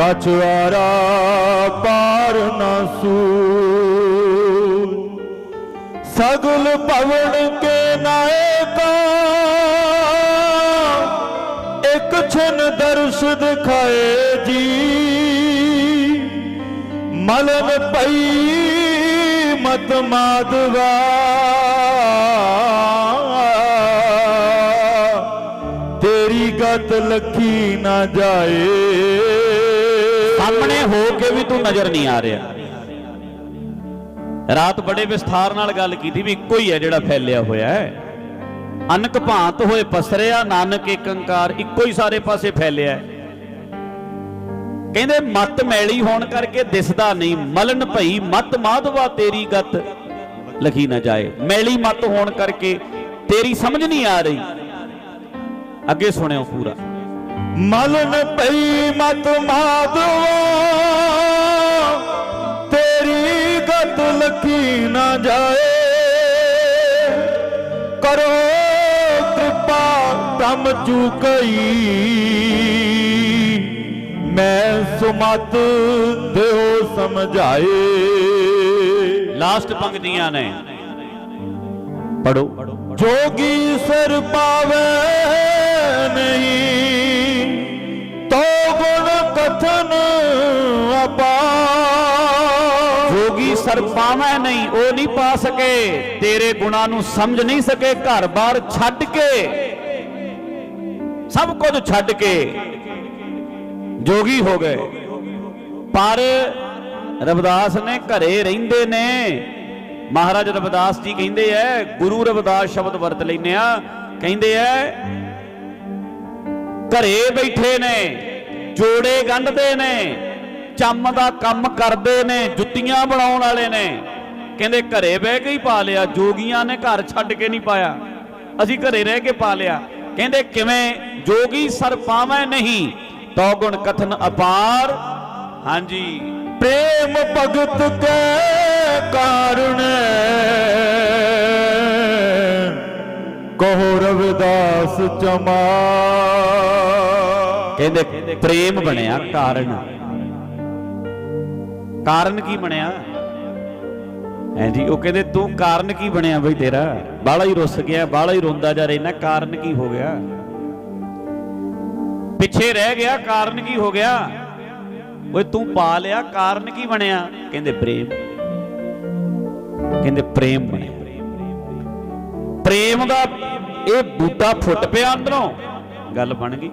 ਕਛ ਪਾਰ ਨਾ ਸੂ ਸਗਲ ਭਵਨ ਕੇ ਨਾਇਕਾ ਇੱਕ ਛਨ ਦਰਸ ਦਿਖਾਏ ਜੀ। ਮਲਨ ਪਈ ਮਤ ਮਾਦਵਾ ਤੇਰੀ ਗਤ ਲਖੀ ਨਾ ਜਾਏ। ਸਾਹਮਣੇ ਹੋ ਕੇ ਵੀ ਤੂੰ ਨਜ਼ਰ ਨਹੀਂ ਆ ਰਿਹਾ। ਰਾਤ ਬੜੇ ਵਿਸਥਾਰ ਨਾਲ ਗੱਲ ਕੀਤੀ ਵੀ ਇੱਕੋ ਹੀ ਹੈ ਜਿਹੜਾ ਫੈਲਿਆ ਹੋਇਆ ਹੈ। ਅਨਕ ਭਾਂਤ ਹੋਏ ਪਸਰਿਆ, ਨਾਨਕ ਏਕ ਓੰਕਾਰ ਇੱਕੋ ਹੀ ਸਾਰੇ ਪਾਸੇ ਫੈਲਿਆ ਹੈ। ਕਹਿੰਦੇ, ਮਤ ਮੈਲੀ ਹੋਣ ਕਰਕੇ ਦਿਸਦਾ ਨਹੀਂ ਮਲਨ ਭਈ, ਮਤ ਮਾਧਵਾ ਤੇਰੀ ਗਤ ਲਖੀ ਨਾ ਜਾਏ। ਮੈਲੀ ਮਤ ਹੋਣ ਕਰਕੇ ਤੇਰੀ ਸਮਝ ਨਹੀਂ ਆ ਰਹੀ। ਅੱਗੇ ਸੁਣਿਓ ਪੂਰਾ। ਮਲਨ ਪਈ ਮਤ ਮਾਧਵਾ। ਤੇਰੀ ਗਤ ਲਖੀ ਨਾ ਜਾਏ। ਕਰੋ ਕਿਰਪਾ ਤਮ ਚੁਕਈ। ਮੈਂ ਸੁਮਤ ਦਿਓ ਸਮਝਾਏ। ਲਾਸਟ ਪੰਕਤੀਆਂ ਨੇ। ਪੜੋ ਜੋਗੀ ਸਰ ਪਾਵੇ ਨਹੀਂ। ਅਪਾਰ ਜੋਗੀ ਸਰ ਪਾਵੈ ਨਹੀਂ, ਉਹ ਨਹੀਂ ਪਾ ਸਕੇ। ਤੇਰੇ ਗੁਣਾਂ ਨੂੰ ਸਮਝ ਨਹੀਂ ਸਕੇ ਘਰ-ਬਾਰ ਛੱਡ ਕੇ। ਸਭ ਕੁਝ ਛੱਡ ਕੇ ਜੋਗੀ ਹੋ ਗਏ। ਪਰ ਰਵਿਦਾਸ ਨੇ ਘਰੇ ਰਹਿੰਦੇ ਨੇ। ਮਹਾਰਾਜ ਰਵਿਦਾਸ ਜੀ ਕਹਿੰਦੇ ਐ, ਗੁਰੂ ਰਵਿਦਾਸ ਸ਼ਬਦ ਵਰਤ ਲੈਨੇ ਆ। ਕਹਿੰਦੇ ਐ, ਘਰੇ ਬੈਠੇ ਨੇ, ਜੋੜੇ ਗੰਢਦੇ ਨੇ। ਚੰਮ ਦਾ ਕੰਮ ਕਰਦੇ ਨੇ ਜੁੱਤੀਆਂ ਬਣਾਉਣ ਵਾਲੇ ਨੇ। ਕਹਿੰਦੇ ਘਰੇ ਬਹਿ ਕੇ ਹੀ ਪਾ ਲਿਆ ਜੋਗੀਆਂ ਨੇ ਘਰ ਛੱਡ ਕੇ ਨਹੀਂ ਪਾਇਆ। ਅਸੀਂ ਘਰੇ ਰਹਿ ਕੇ ਪਾ ਲਿਆ। ਕਹਿੰਦੇ ਕਿਵੇਂ ਜੋਗੀ ਸਰ ਪਾਵੈ ਨਹੀਂ ਤੋ ਗੁਣ ਕਥਨ ਅਪਾਰ। ਹਾਂਜੀ। ਪ੍ਰੇਮ ਭਗਤ ਕੇ ਕਾਰਣ ਕਹੋ ਰਵਿਦਾਸ ਚਮਾ। ਕਹਿੰਦੇ ਪ੍ਰੇਮ ਬਣਿਆ ਕਾਰਨ ਕਾਰਨ ਕੀ ਬਣਿਆ? ਹਾਂਜੀ ਉਹ ਕਹਿੰਦੇ, ਤੂੰ ਕਾਰਨ ਕੀ ਬਣਿਆ ਬਈ ਤੇਰਾ? ਬਾਲਾ ਹੀ ਰੁੱਸ ਗਿਆ ਬਾਲਾ ਹੀ ਰੋਂਦਾ ਜਾ ਰਹਿਣਾ ਕਾਰਨ ਕੀ ਹੋ ਗਿਆ? ਪਿੱਛੇ ਰਹਿ ਗਿਆ, ਕਾਰਨ ਕੀ ਹੋ ਗਿਆ? ਓਏ, ਤੂੰ ਪਾ ਲਿਆ, ਕਾਰਨ ਕੀ ਬਣਿਆ? ਕਹਿੰਦੇ, ਪ੍ਰੇਮ। ਕਹਿੰਦੇ, ਪ੍ਰੇਮ ਬਣਿਆ। ਪ੍ਰੇਮ ਦਾ ਇਹ ਬੂਟਾ ਫੁੱਟ ਪਿਆ ਅੰਦਰੋਂ। ਗੱਲ ਬਣ ਗਈ।